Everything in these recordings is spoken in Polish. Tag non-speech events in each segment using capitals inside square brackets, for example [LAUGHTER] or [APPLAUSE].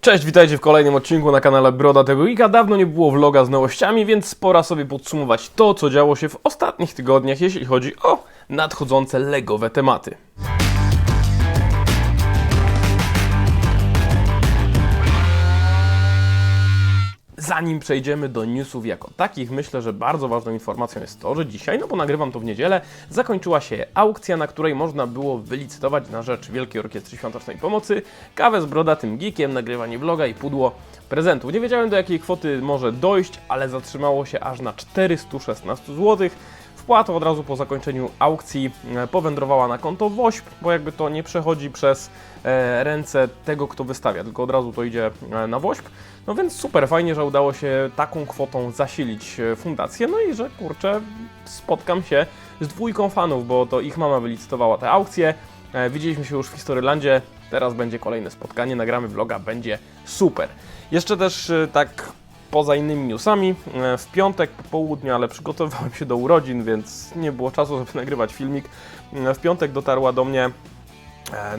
Cześć, witajcie w kolejnym odcinku na kanale Broda tego Geeka. Dawno nie było vloga z nowościami, więc pora sobie podsumować to, co działo się w ostatnich tygodniach, jeśli chodzi o nadchodzące legowe tematy. Zanim przejdziemy do newsów jako takich, myślę, że bardzo ważną informacją jest to, że dzisiaj, no bo nagrywam to w niedzielę, zakończyła się aukcja, na której można było wylicytować na rzecz Wielkiej Orkiestry Świątecznej Pomocy kawę z brodatym geekiem, nagrywanie vloga i pudło prezentów. Nie wiedziałem do jakiej kwoty może dojść, ale zatrzymało się aż na 416 zł. Wpłata od razu po zakończeniu aukcji e, powędrowała na konto WOŚP, bo jakby to nie przechodzi przez e, ręce tego, kto wystawia, tylko od razu to idzie e, na WOŚP. No więc super, fajnie, że udało się taką kwotą zasilić fundację, no i że kurczę, spotkam się z dwójką fanów, bo to ich mama wylicytowała tę aukcję. Widzieliśmy się już w Historylandzie, teraz będzie kolejne spotkanie, nagramy vloga, będzie super. Jeszcze też tak poza innymi newsami, e, w piątek po południu, ale przygotowywałem się do urodzin, więc nie było czasu, żeby [LAUGHS] nagrywać filmik. E, W piątek dotarła do mnie e,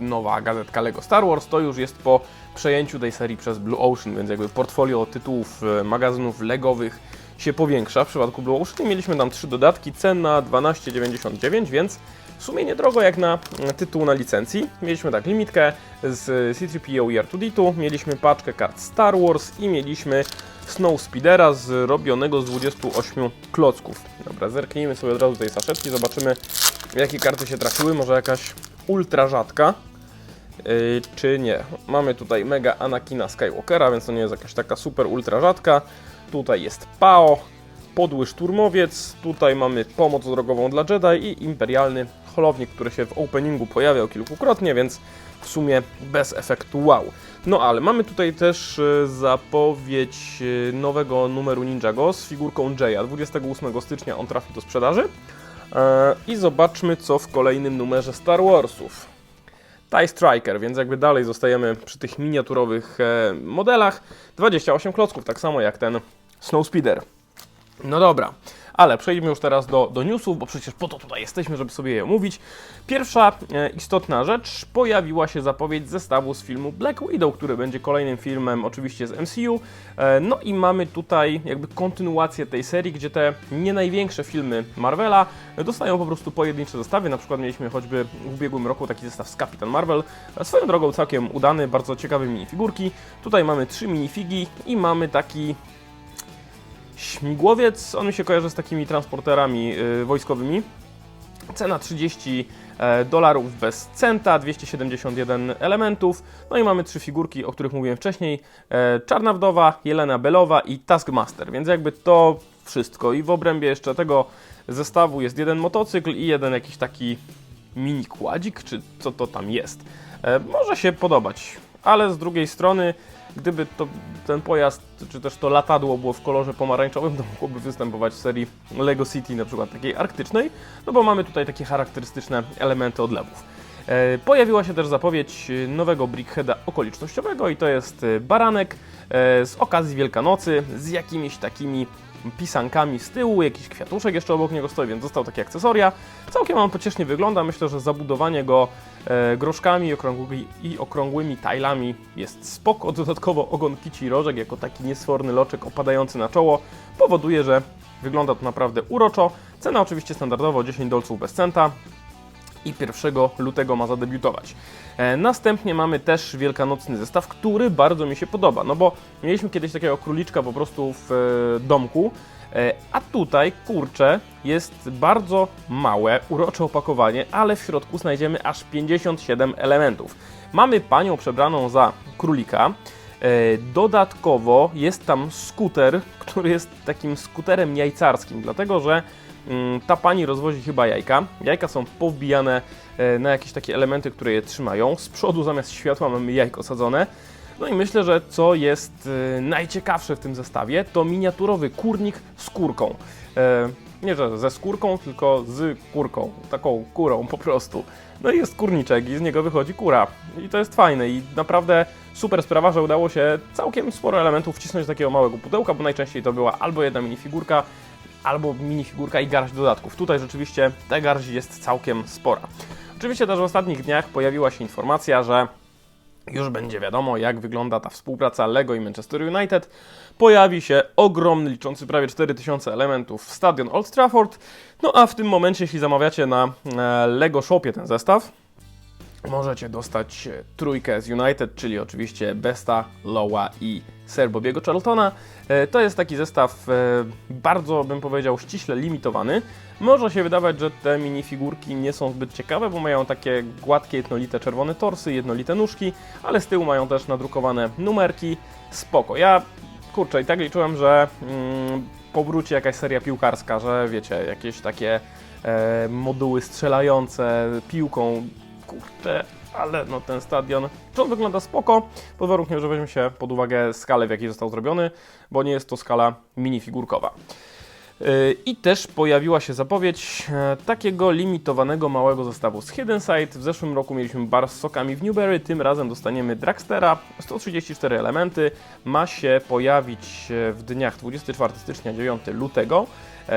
nowa gazetka Lego Star Wars, to już jest po przejęciu tej serii przez Blue Ocean, więc jakby portfolio tytułów magazynów legowych się powiększa. W przypadku Blue Ocean mieliśmy tam trzy dodatki, cena 12,99, więc w sumie niedrogo jak na e, tytuł na licencji. Mieliśmy tak limitkę z C3PO i R2D2, mieliśmy paczkę kart Star Wars i mieliśmy Snow Speedera zrobionego z 28 klocków. Dobra, zerknijmy sobie od razu tej saszetki, zobaczymy jakie karty się trafiły, może jakaś ultra rzadka. Yy, czy nie. Mamy tutaj Mega Anakina Skywalkera, więc to nie jest jakaś taka super ultra rzadka. Tutaj jest Pao, Podły Szturmowiec, tutaj mamy Pomoc drogową dla Jedi i Imperialny Holownik, który się w openingu pojawiał kilkukrotnie, więc w sumie bez efektu wow. No ale mamy tutaj też e, zapowiedź e, nowego numeru Ninjago z figurką Jaya. 28 stycznia on trafi do sprzedaży. E, I zobaczmy co w kolejnym numerze Star Warsów. TIE Striker, więc jakby dalej zostajemy przy tych miniaturowych e, modelach. 28 klocków, tak samo jak ten Snowspeeder. No dobra, ale przejdźmy już teraz do, do newsów, bo przecież po to tutaj jesteśmy, żeby sobie je omówić. Pierwsza e, istotna rzecz, pojawiła się zapowiedź zestawu z filmu Black Widow, który będzie kolejnym filmem oczywiście z MCU. E, no i mamy tutaj jakby kontynuację tej serii, gdzie te nie największe filmy Marvela dostają po prostu pojedyncze zestawy. Na przykład mieliśmy choćby w ubiegłym roku taki zestaw z Kapitan Marvel. E, Swoją drogą całkiem udany, bardzo ciekawe minifigurki. Tutaj mamy trzy minifigi i mamy taki Śmigłowiec, on mi się kojarzy z takimi transporterami y, wojskowymi. Cena 30 e, dolarów bez centa, 271 elementów. No i mamy trzy figurki, o których mówiłem wcześniej. E, Czarna Wdowa, Jelena Belowa i Taskmaster, więc jakby to wszystko. I w obrębie jeszcze tego zestawu jest jeden motocykl i jeden jakiś taki mini kładzik, czy co to tam jest. E, może się podobać, ale z drugiej strony, gdyby to, ten pojazd, czy też to latadło było w kolorze pomarańczowym, to mogłoby występować w serii Lego City, na przykład takiej arktycznej, no bo mamy tutaj takie charakterystyczne elementy odlewów. E, Pojawiła się też zapowiedź e, nowego Brickheada okolicznościowego i to jest e, baranek z okazji Wielkanocy z jakimiś takimi pisankami z tyłu, jakiś kwiatuszek jeszcze obok niego stoi, więc dostał takie akcesoria. Całkiem on pociesznie wygląda, myślę, że zabudowanie go e, groszkami i, okrągły, i okrągłymi tajlami jest spoko. Dodatkowo ogon kici rożek jako taki niesforny loczek opadający na czoło powoduje, że wygląda to naprawdę uroczo. Cena oczywiście standardowo 10 dolców bez centa i 1 lutego ma zadebiutować. E, następnie mamy też wielkanocny zestaw, który bardzo mi się podoba, no bo mieliśmy kiedyś takiego króliczka po prostu w e, domku, e, a tutaj, kurczę, jest bardzo małe, urocze opakowanie, ale w środku znajdziemy aż 57 elementów. Mamy panią przebraną za królika, Dodatkowo jest tam skuter, [LAUGHS] który jest takim skuterem jajcarskim, dlatego że ta pani rozwozi chyba jajka. Jajka są powbijane e, na jakieś takie elementy, które je trzymają. Z przodu zamiast światła mamy jajko sadzone. No i myślę, że co jest e, najciekawsze w tym zestawie, to miniaturowy kurnik z kurką. E, Nie, że ze skórką, tylko z kurką. Taką kurą po prostu. No i jest kurniczek i z niego wychodzi kura. I to jest fajne i naprawdę super sprawa, że udało się całkiem sporo elementów wcisnąć do takiego małego pudełka, bo najczęściej to była albo jedna minifigurka, albo minifigurka i garść dodatków. Tutaj rzeczywiście ta garść jest całkiem spora. Oczywiście też w ostatnich dniach pojawiła się informacja, że już będzie wiadomo, jak wygląda ta współpraca LEGO i Manchester United. Pojawi się ogromny, liczący prawie 4000 elementów stadion Old Trafford. No a w tym momencie, jeśli zamawiacie na e, LEGO Shopie ten zestaw, możecie dostać e, trójkę z United, czyli oczywiście Besta, Lowa i Sir Bobiego Charltona. E, To jest taki zestaw e, bardzo, bym powiedział, ściśle limitowany. Może się wydawać, że te minifigurki nie są zbyt ciekawe, bo mają takie gładkie, jednolite czerwone torsy, jednolite nóżki, ale z tyłu mają też nadrukowane numerki. Spoko. Ja, kurczę, i tak liczyłem, że mm, powróci jakaś seria piłkarska, że wiecie, jakieś takie moduły strzelające piłką. Kurczę, ale no ten stadion, czy on wygląda spoko, pod warunkiem, że weźmie się pod uwagę skalę, w jakiej został zrobiony, bo nie jest to skala minifigurkowa. Yy, I też pojawiła się zapowiedź e, takiego limitowanego małego zestawu z Hidden Side. W zeszłym roku mieliśmy bar z sokami w Newberry, tym razem dostaniemy Dragstera. 134 elementy. Ma się pojawić e, w dniach 24 stycznia 9 lutego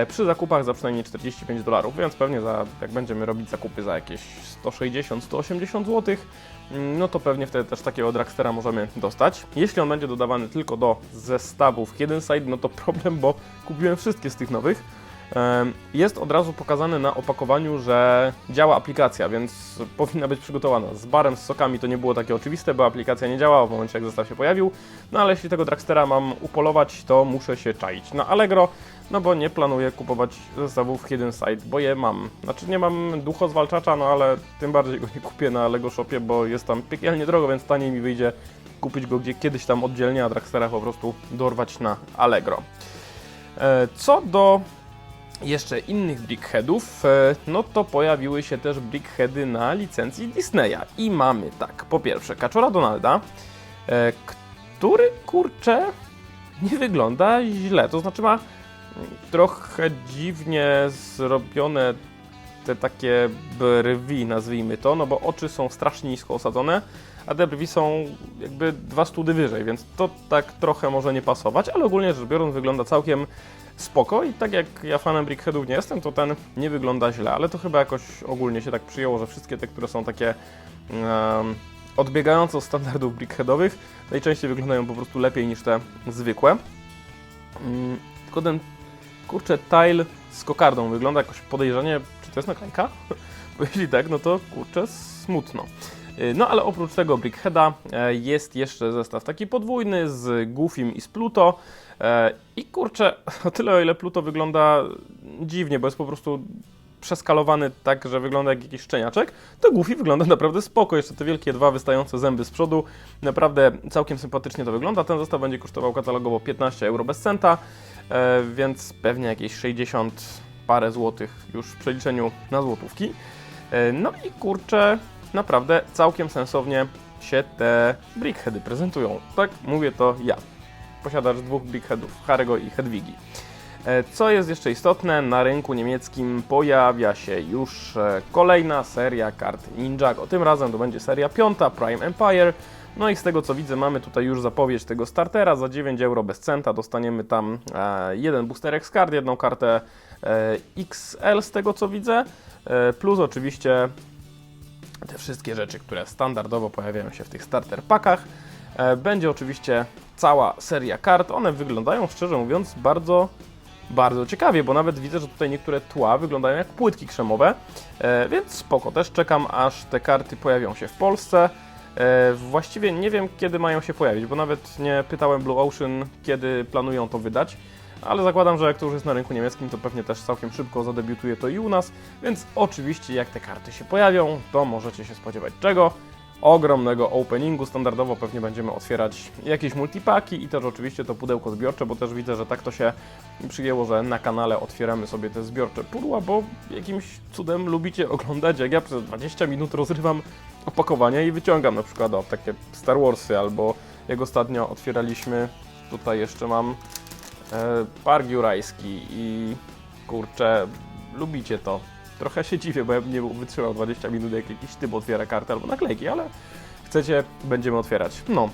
przy zakupach za przynajmniej 45 dolarów, więc pewnie za, jak będziemy robić zakupy za jakieś 160-180 zł, mm, no to pewnie wtedy też takiego Dragstera możemy dostać. Jeśli on będzie dodawany tylko do zestawów Hidden Side, no to problem, bo kupiłem wszystkie z tych nowych. Jest od razu pokazane na opakowaniu, że działa aplikacja, więc powinna być przygotowana. Z barem, z sokami to nie było takie oczywiste, bo aplikacja nie działała w momencie, jak zestaw się pojawił. No ale jeśli tego Dragstera mam upolować, to muszę się czaić na Allegro, no bo nie planuję kupować zestawów Hidden Side, bo je mam. Znaczy nie mam duchozwalczacza, no ale tym bardziej go nie kupię na Lego Shopie, bo jest tam piekielnie drogo, więc taniej mi wyjdzie kupić go gdzie kiedyś tam oddzielnie, a Dragstera po prostu dorwać na Allegro. E, Co do jeszcze innych brickheadów, e, no to pojawiły się też brickheady na licencji Disneya. I mamy tak, po pierwsze Kaczora Donalda, e, który kurczę nie wygląda źle, to znaczy ma trochę dziwnie zrobione te takie brwi, nazwijmy to, no bo oczy są strasznie nisko osadzone, a te brwi są jakby dwa study wyżej, więc to tak trochę może nie pasować, ale ogólnie rzecz biorąc wygląda całkiem spoko i tak jak ja fanem Brickheadów nie jestem, to ten nie wygląda źle, ale to chyba jakoś ogólnie się tak przyjęło, że wszystkie te, które są takie um, odbiegające od standardów Brickheadowych, najczęściej wyglądają po prostu lepiej niż te zwykłe. Mm, tylko ten, kurczę, tile z kokardą wygląda jakoś podejrzanie, czy to jest naklejka? [LAUGHS] Bo jeśli tak, no to kurczę, smutno. Y, No ale oprócz tego Brickheada e, jest jeszcze zestaw taki podwójny z Goofim i z Pluto. E, I kurczę, [LAUGHS] o tyle o ile Pluto wygląda dziwnie, bo jest po prostu przeskalowany tak, że wygląda jak jakiś szczeniaczek, to Goofy wygląda naprawdę spoko. Jeszcze te wielkie dwa wystające zęby z przodu. Naprawdę całkiem sympatycznie to wygląda. Ten zestaw będzie kosztował katalogowo 15 euro bez centa, więc pewnie jakieś 60 parę złotych już w przeliczeniu na złotówki. E, No i kurczę, naprawdę całkiem sensownie się te brickheady prezentują. Tak mówię to ja, posiadacz dwóch brickheadów, Harego i Hedwigi. E, Co jest jeszcze istotne, na rynku niemieckim pojawia się już e, kolejna seria kart Ninjago. Tym razem to będzie seria piąta, Prime Empire. No i z tego co widzę, mamy tutaj już zapowiedź tego startera. Za 9 euro bez centa dostaniemy tam e, jeden boosterek z kart, jedną kartę e, XL z tego co widzę, e, plus oczywiście te wszystkie rzeczy, które standardowo pojawiają się w tych starter packach. E, Będzie oczywiście cała seria kart. One wyglądają, szczerze mówiąc, bardzo, bardzo ciekawie, bo nawet widzę, że tutaj niektóre tła wyglądają jak płytki krzemowe, więc spoko. Też czekam, aż te karty pojawią się w Polsce. E, Właściwie nie wiem, kiedy mają się pojawić, bo nawet nie pytałem Blue Ocean, kiedy planują to wydać. Ale zakładam, że jak to już jest na rynku niemieckim, to pewnie też całkiem szybko zadebiutuje to i u nas, więc oczywiście jak te karty się pojawią, to możecie się spodziewać czego? Ogromnego openingu. Standardowo pewnie będziemy otwierać jakieś multipaki i też oczywiście to pudełko zbiorcze, bo też widzę, że tak to się przyjęło, że na kanale otwieramy sobie te zbiorcze pudła, bo jakimś cudem lubicie oglądać, jak ja przez 20 minut rozrywam opakowania i wyciągam na przykład o, takie Star Warsy, albo jak ostatnio otwieraliśmy, tutaj jeszcze mam e, park jurajski i kurczę, lubicie to. Trochę się dziwię, bo ja bym nie wytrzymał 20 minut, jak jakiś typ otwiera kartę albo naklejki, ale chcecie, będziemy otwierać. No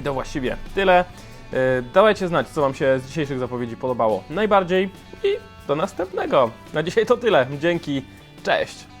i to właściwie tyle. E, Dawajcie znać, co Wam się z dzisiejszych zapowiedzi podobało najbardziej i do następnego. Na dzisiaj to tyle. Dzięki, cześć!